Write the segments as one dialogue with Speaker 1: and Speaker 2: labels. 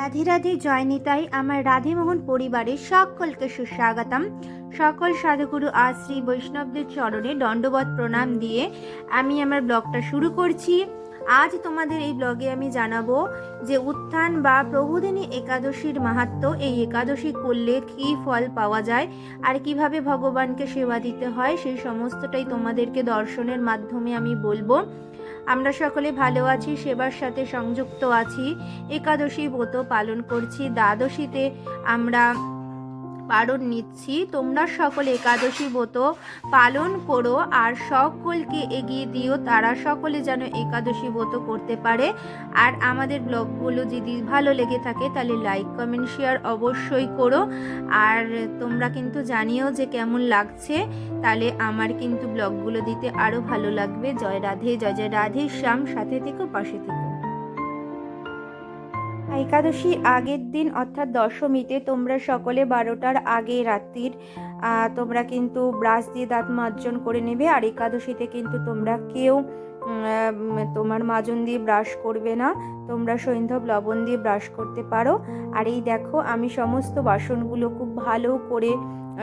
Speaker 1: রাধে রাধে জয়নিতাই আমার রাধেমোহন পরিবারের সকলকে সুস্বাগতম। সকল সাধুগুরু আর শ্রী বৈষ্ণবদের চরণে দণ্ডবত প্রণাম দিয়ে আমি আমার ব্লগটা শুরু করছি। আজ তোমাদের এই ব্লগে আমি জানাব যে উত্থান বা প্রভুদিনী একাদশীর মাহাত্ম, এই একাদশী করলে কী ফল পাওয়া যায় আর কীভাবে ভগবানকে সেবা দিতে হয়, সেই সমস্তটাই তোমাদেরকে দর্শনের মাধ্যমে আমি বলব। আমরা সকলে ভালো আছি সেবার সাথে সংযুক্ত আছি। একাদশী ব্রত পালন করছি। দ্বাদশীতে আমরা পালন নিচ্ছি। তোমরা সকলে একাদশী ব্রত পালন করো আর সকলকে এগিয়ে দিও। তারা সকলে যেন একাদশী ব্রত করতে পারে। আর আমাদের ব্লগগুলো যদি ভালো লেগে থাকে, তাহলে লাইক কমেন্ট শেয়ার অবশ্যই করো। আর তোমরা কিন্তু জানিও যে কেমন লাগছে। তাহলে আমার কিন্তু ব্লগগুলো দিতে আরও ভালো লাগবে। জয় রাধে, জয় জয় রাধে, শ্যাম, সাথে থেকো, পাশে থেকো। একাদশী আগের দিন, অর্থাৎ দশমীতে তোমরা সকলে বারোটার আগে রাত্রির তোমরা কিন্তু ব্রাশ দিয়ে দাঁত মার্জন করে নেবে। আর একাদশীতে কিন্তু তোমরা কেউ তোমার মাজন দিয়ে ব্রাশ করবে না। তোমরা সৈন্ধব লবণ দিয়ে ব্রাশ করতে পারো। আর এই দেখো, আমি সমস্ত বাসনগুলো খুব ভালো করে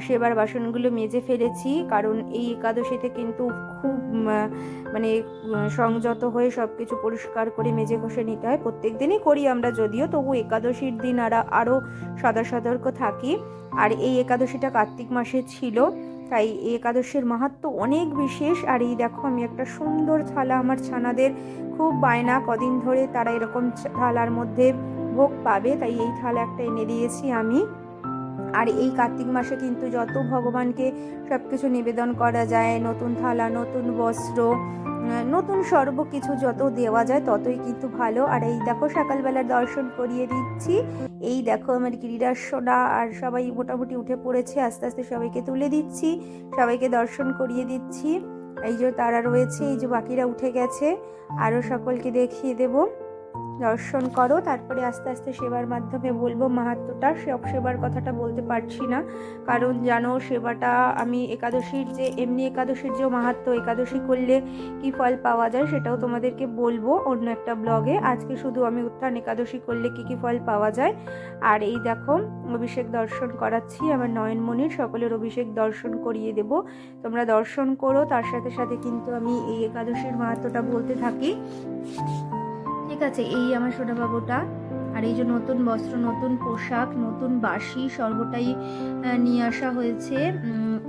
Speaker 1: সেবার বাসনগুলো মেজে ফেলেছি, কারণ এই একাদশীতে কিন্তু খুব মানে সংযত হয়ে সব কিছু পরিষ্কার করে মেজে ঘষে নিতে হয়। প্রত্যেক দিনই করি আমরা যদিও, তবু একাদশীর দিন আর আরও সদা সতর্ক থাকি। আর এই একাদশীটা কার্তিক মাসে ছিল, তাই এই একাদশীর মাহাত্ম অনেক বিশেষ। আর এই দেখো, আমি একটা সুন্দর থালা আমার ছানাদের, খুব বায়না, কদিন ধরে তারা এরকম থালার মধ্যে ভোগ পাবে, তাই এই থালা একটা এনে দিয়েছি আমি। আর এই কার্তিক মাসে কিন্তু যত ভগবানকে সব কিছু নিবেদন করা যায়, নতুন থালা, নতুন বস্ত্র নতুন সর্ব কিছু যত দেওয়া যায় ততই কিন্তু ভালো। আর এই দেখো সকালবেলার দর্শন করিয়ে দিচ্ছি। এই দেখো আমার গিরিরাজ সোনা আর সবাই মোটামুটি উঠে পড়েছে, আস্তে আস্তে সবাইকে তুলে দিচ্ছি, সবাইকে দর্শন করিয়ে দিচ্ছি। এই যে তারা রয়েছে, এই যে বাকিরা উঠে গেছে আরও সকলকে দেখিয়ে দেব। দর্শন করো, তারপরে আস্তে আস্তে সেবার মাধ্যমে বলব মাহাত্মটা। সব সেবার কথাটা বলতে পারছি না। কারণ জানো, সেবাটা আমি একাদশীর যে, এমনি একাদশীর যে মাহাত্ম, একাদশী করলে কি ফল পাওয়া যায় সেটাও তোমাদেরকে বলব অন্য একটা ব্লগে। আজকে শুধু আমি উত্থান একাদশী করলে কি কি ফল পাওয়া যায়। আর এই দেখো, অভিষেক দর্শন করাচ্ছি, আমার নয়নমণির সকলের অভিষেক দর্শন করিয়ে দেব। তোমরা দর্শন করো, তার সাথে সাথে কিন্তু আমি এই একাদশীর মাহাত্মটা বলতে থাকি। আছে, এই আমার সোনা বাবুটা। আর এই যে নতুন বস্ত্র, নতুন পোশাক, নতুন বাসি সর্বটাই নিয়ে আসা হয়েছে।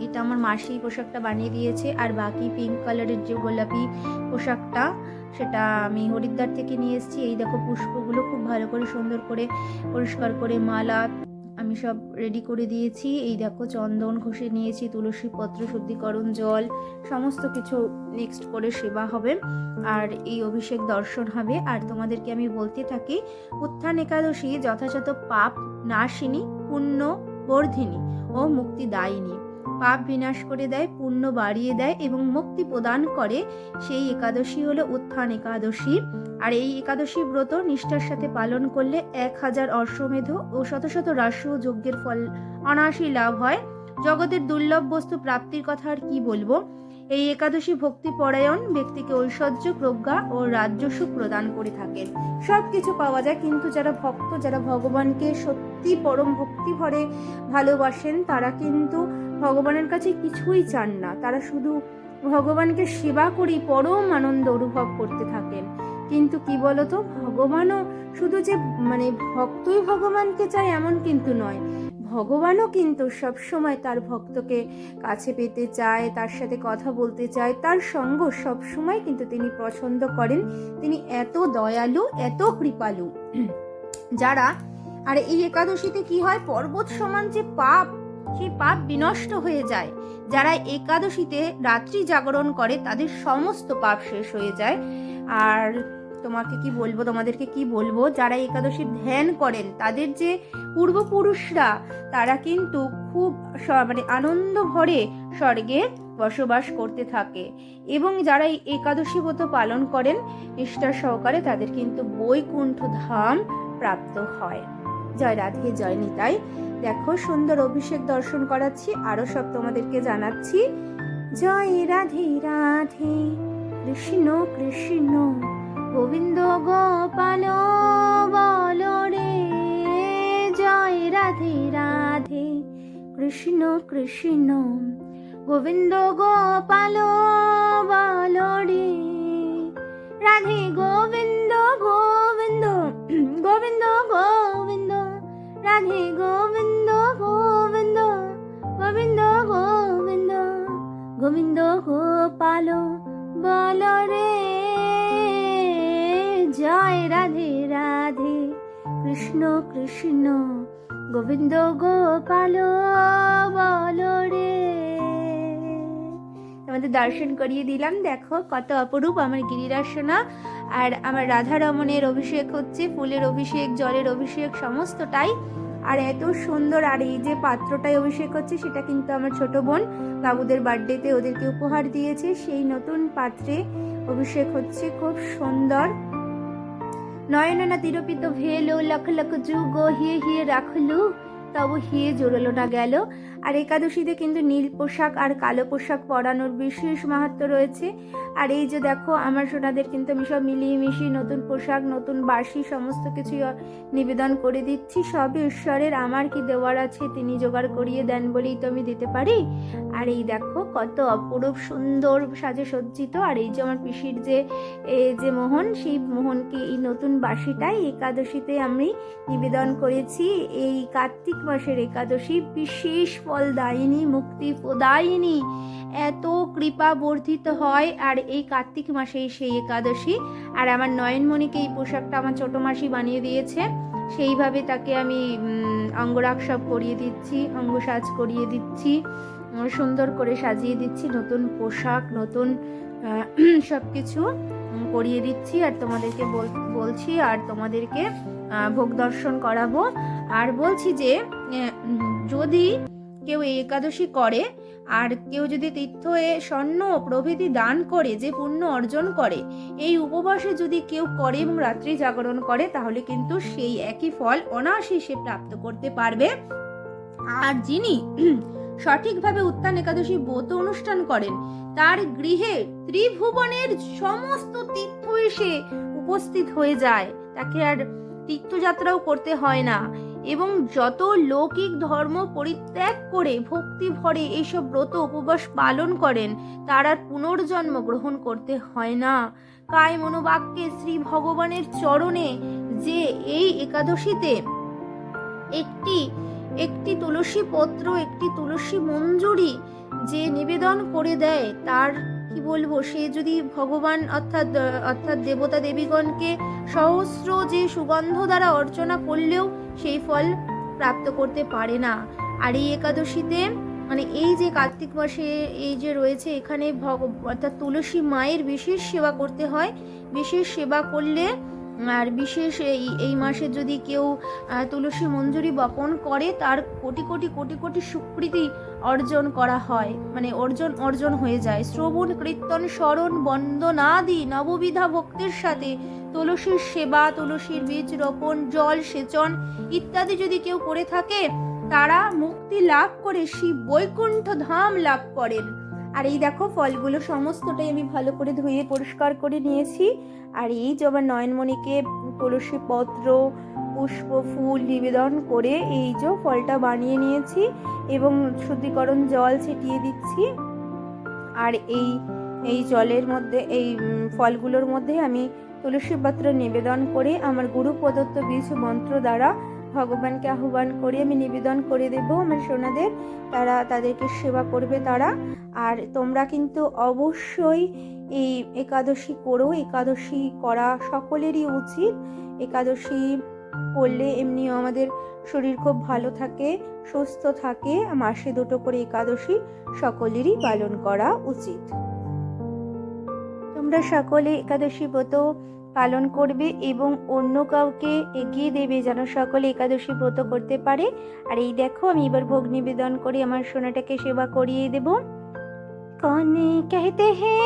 Speaker 1: এটা আমার মাসি পোশাকটা বানিয়ে দিয়েছে। আর বাকি পিঙ্ক কালারের যে গোলাপি পোশাকটা, সেটা আমি হরিদ্বার থেকে নিয়ে এসেছি। এই দেখো পুষ্পগুলো খুব ভালো করে সুন্দর করে পরিষ্কার করে মালা আমি সব রেডি করে দিয়েছি। এই দেখো, চন্দন ঘষে নিয়েছি তুলসী পত্র শুদ্ধিকরণ জল, সমস্ত কিছু নেক্সট করে সেবা হবে। আর এই অভিষেক দর্শন হবে। আর তোমাদেরকে আমি বলতে থাকি, উত্থান একাদশী যথাযথ পাপ নাশিনী, পুণ্য বর্ধিনী ও মুক্তিদায়িনী। পাপ বিনাশ করে দেয়, পুণ্য বাড়িয়ে দেয় এবং মুক্তি প্রদান করে। সেই একাদশী হলো উত্থান একাদশী। আর এই একাদশী ব্রত নিষ্ঠার সাথে পালন করলে এক হাজার অশ্বমেধ ও শত শত রাষ্ট্র যজ্ঞের ফল অনায়াসই লাভ হয়। জগতের দুর্লভ বস্তু প্রাপ্তির কথা আর কি বলব? এই একাদশী ভক্তি পরায়ণ ব্যক্তিকে ঐশ্বর্য, প্রজ্ঞা ও রাজ্যসুখ প্রদান করে থাকেন সব কিছু পাওয়া যায়, কিন্তু যারা ভক্ত, যারা ভগবানকে সত্যি পরম ভক্তি ভরে ভালোবাসেন, তারা কিন্তু ভগবানের কাছে কিছুই চান না। তারা শুধু ভগবানকে সেবা করেই পরম আনন্দ অনুভব করতে থাকেন। কিন্তু কি বলতো, ভগবানও শুধু যে মানে ভক্তই ভগবানকে চায় এমন কিন্তু নয়। ভগবানও কিন্তু সবসময় তার ভক্তকে কাছে পেতে চায়, তার সাথে কথা বলতে চায়, তার সঙ্গ সবসময় কিন্তু তিনি পছন্দ করেন। তিনি এত দয়ালু, এত কৃপালু। যারা, আর এই একাদশীতে কি হয়, পর্বত সমান যে পাপ সেই পাপ বিনষ্ট হয়ে যায়। যারা একাদশীতে রাত্রি জাগরণ করে, তাদের সমস্ত পাপ শেষ হয়ে যায়। আর তোমাকে কি বলব, তোমাদেরকে কি বলব, যারা একাদশীর ধ্যান করেন, তাদের যে পূর্বপুরুষরা, তারা কিন্তু খুব মানে আনন্দ ভরে স্বর্গে বসবাস করতে থাকে। এবং যারা এই একাদশী ব্রত পালন করেন, নিষ্ঠার সহকারে তাদের কিন্তু বৈকুণ্ঠ ধাম প্রাপ্ত হয়। জয় রাধে, জয় নিতাই। দেখো, সুন্দর অভিষেক দর্শন করাচ্ছি আরও সব তোমাদেরকে জানাচ্ছি। জয় রাধে রাধে, কৃষ্ণ কৃষ্ণ, গোবিন্দ গোপাল বল রে। জয় রাধে রাধে, কৃষ্ণ কৃষ্ণ, গোবিন্দ গোপাল বল গোপাল, বল রে। তোমাদের দর্শন করিয়ে দিলাম। দেখো কত অপরূপ আমার গিরিরাসনা আর আমার রাধা রমণের অভিষেক হচ্ছে, ফুলের অভিষেক, জলের অভিষেক, সমস্তটাই। আর এত সুন্দর, আর এই যে পাত্রটায় অভিষেক হচ্ছে, সেটা কিন্তু আমার ছোট বোন বাবুদের বার্থডেতে ওদেরকে উপহার দিয়েছে। সেই নতুন পাত্রে অভিষেক হচ্ছে, খুব সুন্দর। নয়ননা তিরপিত ভেলো লক্ষ লক্ষ যুগ হিয়ে হিয়ে রাখলু। তবু হিয়ে জোড়ালো না গেল। আর একাদশীতে কিন্তু নীল পোশাক আর কালো পোশাক পরানোর বিশেষ মাহাত্ম রয়েছে। আর এই যে দেখো, আমার সোনাদের কিন্তু আমি সব মিলিয়ে মিশিয়ে নতুন পোশাক, নতুন বাসি সমস্ত কিছু নিবেদন করে দিচ্ছি। সবই ঈশ্বরের, আমার কি দেওয়ার আছে তিনি জোগাড় করিয়ে দেন বলেই তো আমি দিতে পারি। আর এই দেখো, কত অপরূপ সুন্দর সাজে সজ্জিত। আর এই যে আমার পিসির যে যে মোহন, সেই মোহনকে এই নতুন বাসিটাই একাদশীতে আমি নিবেদন করেছি। এই কার্তিক মাসের একাদশী বিশেষ ফলদায়িনী, মুক্তি প্রদায়িনী এত কৃপা বর্ধিত হয় আর এই কার্তিক মাসেই সেই একাদশী। আর আমার নয়নমণিকে এই পোশাকটা আমার ছোট মাসি বানিয়ে দিয়েছে। সেইভাবে তাকে আমি অঙ্গরাগ সব করিয়ে দিচ্ছি, অঙ্গসাজ করিয়ে দিচ্ছি সুন্দর করে সাজিয়ে দিচ্ছি, নতুন পোশাক, নতুন সব কিছু করিয়ে দিচ্ছি। আর তোমাদেরকে বল- বলছি, আর তোমাদেরকে ভোগ দর্শন করাবো। আর বলছি যে যদি কেউ একাদশী করে, আর কেউ যদি তীর্থ এ স্বর্ণ প্রভৃতি দান করে, যে পুণ্য অর্জন করে, এই উপবাসে যদি কেউ করে এবং রাত্রি জাগরণ করে, তাহলে কিন্তু সেই একই ফল অনায়াসে সে প্রাপ্ত করতে পারবে। আর যিনি সঠিকভাবে উত্থান একাদশী ব্রত অনুষ্ঠান করেন, তার গৃহে ত্রিভুবনের সমস্ত তীর্থ এসে উপস্থিত হয়ে যায়। তাকে আর তীর্থযাত্রাও করতে হয় না এবং যত লৌকিক ধর্ম পরিত্যাগ করে ভক্তি ভরে এইসব ব্রত উপবাস পালন করেন, তার আর পুনর্জন্ম গ্রহণ করতে হয় না। কায় মনোবাক্যে শ্রী ভগবানের চরণে যে এই একাদশীতে একটি একটি তুলসী পত্র, একটি তুলসী মঞ্জুরি যে নিবেদন করে দেয়, তার কি বলব, সে যদি ভগবান অর্থাৎ অর্থাৎ দেবতা দেবীগণকে সহস্র যে সুগন্ধ দ্বারা অর্চনা করলেও সেই ফল প্রাপ্ত করতে পারে না। আর এই একাদশীতে মানে এই যে কার্তিক মাসে এই যে রয়েছে, এখানে ভগ, অর্থাৎ তুলসী মায়ের বিশেষ সেবা করতে হয়। বিশেষ সেবা করলে আর বিশেষ এই এই মাসে যদি কেউ তুলসী মঞ্জুরি বপন করে, তার কোটি কোটি কোটি কোটি স্বীকৃতি অর্জন করা হয়। মানে অর্জন অর্জন হয়ে যায়। শ্রবণ, কীর্তন, স্মরণ বন্দনাদি নববিধা ভক্তির সাথে তুলসীর সেবা, তুলসীর বীজ রোপণ, জল সেচন ইত্যাদি যদি কেউ করে থাকে, তারা মুক্তি লাভ করে, শিব বৈকুণ্ঠ ধাম লাভ করেন। আর এই দেখো ফলগুলো সমস্তটাই আমি ভালো করে ধুয়ে পরিষ্কার করে নিয়েছি। আর এই যে আমার নয়নমণিকে তুলসী পত্র, পুষ্প ফুল নিবেদন করে এই যে ফলটা বানিয়ে নিয়েছি এবং শুদ্ধিকরণ জল ছিটিয়ে দিচ্ছি। আর এই এই জলের মধ্যে, এই ফলগুলোর মধ্যে আমি তুলসী পত্র নিবেদন করে আমার গুরু প্রদত্ত বীজ মন্ত্র দ্বারা ভগবানকে আহ্বান করে, আমি নিবেদন করে দেব আমার সোনাদের। তারা তাদেরকে সেবা করবে তারা। আর তোমরা কিন্তু অবশ্যই এই একাদশী করো। একাদশী করা সকলেরই উচিত। একাদশী করলে এমনিও আমাদের শরীর খুব ভালো থাকে, সুস্থ থাকে। মাসে দুটো করে একাদশী সকলেরই পালন করা উচিত। তোমরা সকলে একাদশী ব্রত পালন করবে এবং অন্য কাউকে এগিয়ে দেবে যেন সকলে একাদশী ব্রত করতে পারে। আর এই দেখো, আমি এবার ভোগ নিবেদন করে আমার সোনাটাকে সেবা করিয়ে দেব। কনে কেহতে হে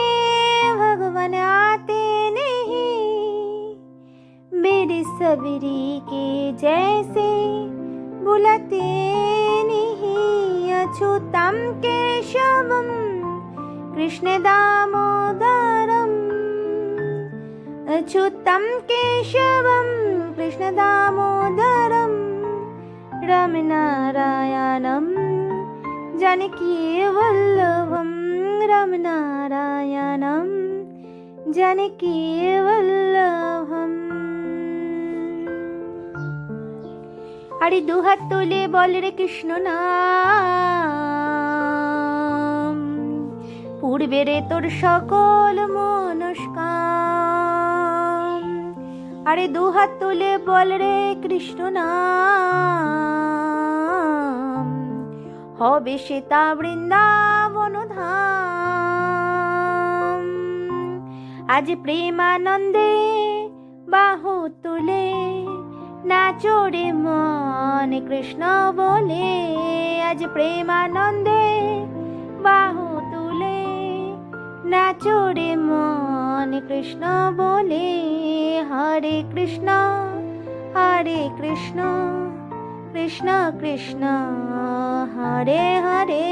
Speaker 1: ভগবান, আতে নেহি। মেরে সবরি কে জেসে বুলাতে নেহি। অছুতম কেশবম কৃষ্ণ দামোদা अच्युतं केशवं कृष्णदामोदरं रमनारायणं জানকী বল্লভম রাম নারায়ণম জানকী বল্লভম আরে দুহাত তুলে বল রে কৃষ্ণ নাম পূর্বে রে তোর সকল মনস্কাম আরে দুহাত তুলে বল রে কৃষ্ণ নাম। হবে সীতা বৃন্দাবন ধাম আজ প্রেমানন্দে বাহু তুলে নাচোরে মন কৃষ্ণ বলে। আজ প্রেমানন্দে বাহু তুলে নাচোরে মন কৃষ্ণ বলে, হরে কৃষ্ণ হরে কৃষ্ণ কৃষ্ণ কৃষ্ণ, হরে হরে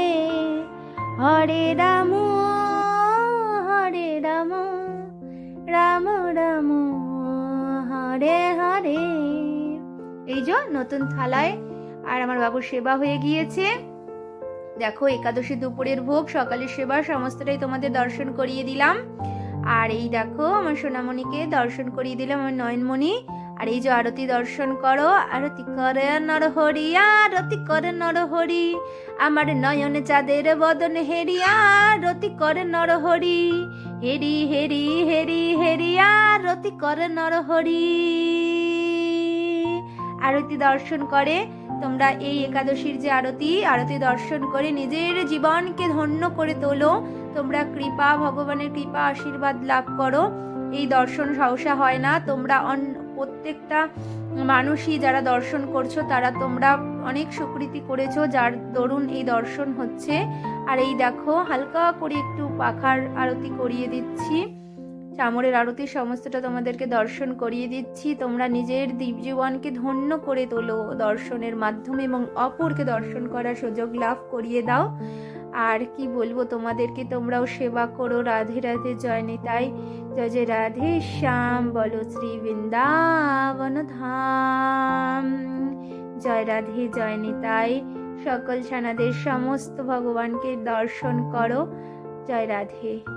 Speaker 1: হরে রাম হরে রাম রাম রাম, হরে হরে। এই যে নতুন থালায় আর আমার বাবুর সেবা হয়ে গিয়েছে। দেখো, একাদশী দুপুরের ভোগ, সকালের সেবা, সমস্তটাই তোমাদের দর্শন করিয়ে দিলাম। আর এই দেখো, আমার সোনামণিকে দর্শন করিয়ে দিলাম, আমার নয়নমণি। আর এই যে আরতি দর্শন করো, আরতি করে নরহরি, আরতি করে নরহরি। আমার নয়ন চাঁদের বদন হেরি, আরতি করে নরহরি। হেরি হেরি হেরি হেরি, আরতি করে নরহরি। আরতি দর্শন করে তোমরা এই একাদশীর যে আরতি আরতি দর্শন করে নিজের জীবনকে ধন্য করে তোলো। তোমরা কৃপা, ভগবানের কৃপা, আশীর্বাদ লাভ করো। এই দর্শন সহসা হয় না। তোমরা প্রত্যেকটা মানুষই যারা দর্শন করছ, তারা তোমরা অনেক সুকৃতি করেছ, যার দরুন এই দর্শন হচ্ছে। আর এই দেখো, হালকা করে একটু পাখার আরতি করিয়ে দিচ্ছি। চামরের আরতি সমস্তটা তোমাদেরকে দর্শন করিয়ে দিচ্ছি। তোমরা নিজের জীবনকে ধন্য করে তোলো। দর্শনের মাধ্যমে এবং অপরকে দর্শন করার সুযোগ লাভ করিয়ে দাও। আর কি বলব তোমাদেরকে, তোমরাও সেবা করো। রাধে রাধে, জয় নিতাই। জয় জয়, রাধে শ্যাম। বলো শ্রী বৃন্দাবন ধাম। জয়, রাধে, জয় নিতাই। সকল সানাদের সমস্ত ভগবানকে দর্শন করো। জয়, রাধে।